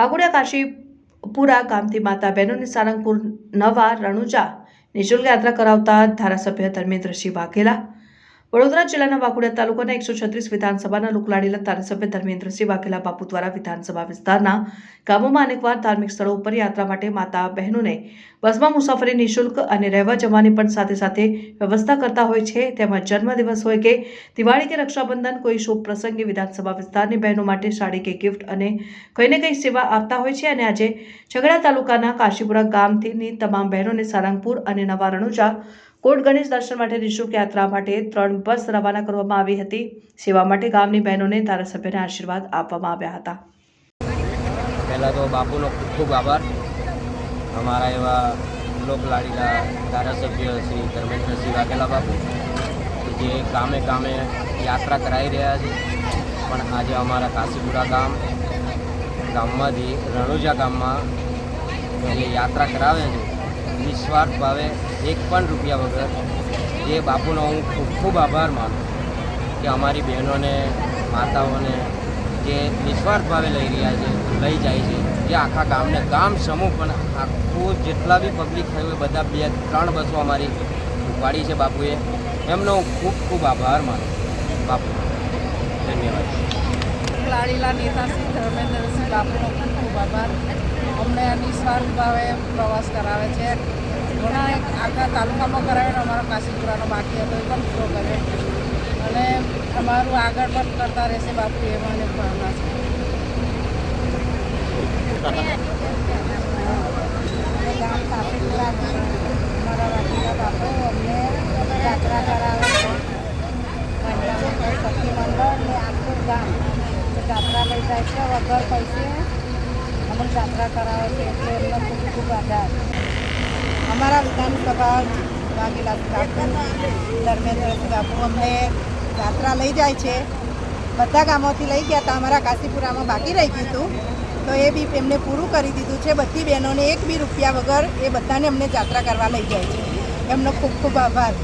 વાઘોડિયા કાશીપુરા ગામથી માતા બહેનોની સારંગપુર નવા રણુજા નિઃશુલ્ક યાત્રા કરાવતા ધારાસભ્ય ધર્મેન્દ્રસિંહ વાઘેલા વડોદરા જિલ્લાના વાઘોડિયા તાલુકાના એકસો છત્રીસ વિધાનસભાના લોકલાડીલા ધારાસભ્ય ધર્મેન્દ્રસિંહ વાઘેલા બાપુ દ્વારા વિધાનસભા વિસ્તારના ગામોમાં અનેકવાર ધાર્મિક સ્થળો ઉપર યાત્રા માટે માતા બહેનોને બસમાં મુસાફરી નિઃશુલ્ક અને રહેવા જવાની પણ સાથે સાથે વ્યવસ્થા કરતા હોય છે. તેમજ જન્મદિવસ હોય કે દિવાળી કે રક્ષાબંધન, કોઈ શુભ પ્રસંગે વિધાનસભા વિસ્તારની બહેનો માટે સાડી કે ગિફ્ટ અને કંઈને કંઈ સેવા આપતા હોય છે. અને આજે ઝઘડા તાલુકાના કાશીપુરા ગામથીની તમામ બહેનોને સારંગપુર અને નવા રણુજા કોટ ગણેશ દર્શન માટે નિઃશુલ્ક યાત્રા માટે ત્રણ બસ રવાના કરવામાં આવી હતી. સેવા માટે ગામની બહેનોને ધારાસભ્યને આશીર્વાદ આપવામાં આવ્યા હતા. પહેલાં તો બાપુનો ખૂબ ખૂબ આભાર. અમારા એવા લોકલાડીલા ધારાસભ્ય શ્રી ધર્મેન્દ્રસિંહ વાઘેલા બાપુ જે ગામે ગામે યાત્રા કરાવી રહ્યા છે. પણ આજે અમારા કાશીપુરા ગામ, ગામમાંથી રણુજા ગામમાં જે યાત્રા કરાવે છે નિસ્વાર્થ ભાવે એક પણ રૂપિયા વગર. જે બાપુનો હું ખૂબ ખૂબ આભાર માનું કે અમારી બહેનોને, માતાઓને જે નિસ્વાર્થ ભાવે લઈ રહ્યા છે, લઈ જાય છે, જે આખા ગામને, ગામ સમૂહ પણ આખું જેટલા બી પબ્લિક થયું હોય, બધા બે, ત્રણ બસો અમારી ઉપાડી છે બાપુએ. એમનો હું ખૂબ ખૂબ આભાર માનું બાપુ ધન્યવાદ. લાડીલા નેતા શ્રી ધર્મેન્દ્રસિંહ બાપુનો ખૂબ ખૂબ આભાર. અમને નિસ્વાર્થ ભાવે પ્રવાસ કરાવે છે. ઘણા આખા તાલુકામાં કરાવે ને અમારો કાશીપુરાનો બાકી હતો, એ પણ પૂરો કરે. અને અમારું આગળ પણ કરતા રહેશે બાપુ, એ મને ભાવના છે. ગામ કાશીપુરા મારા વાઘેલા બાપુ, અમને યાત્રા કરાવે છે. શક્તિ મંડળ ને આખું ગામ જાત્રા લઈ જાય છે, વગર પૈસે અમને જાત્રા કરાવે છે, એટલે એમનો ખૂબ ખૂબ આભાર. અમારા વિધાનસભા વાઘેલા બાપુ ધર્મેન્દ્રસિંહ બાપુ, અમને જાત્રા લઈ જાય છે. બધા ગામોથી લઈ ગયા હતા, અમારા કાશીપુરામાં બાકી રહી ગયું હતું. તો એ બી એમને પૂરું કરી દીધું છે. બધી બહેનોને એક બી રૂપિયા વગર એ બધાને અમને જાત્રા કરવા લઈ જાય છે. એમનો ખૂબ ખૂબ આભાર.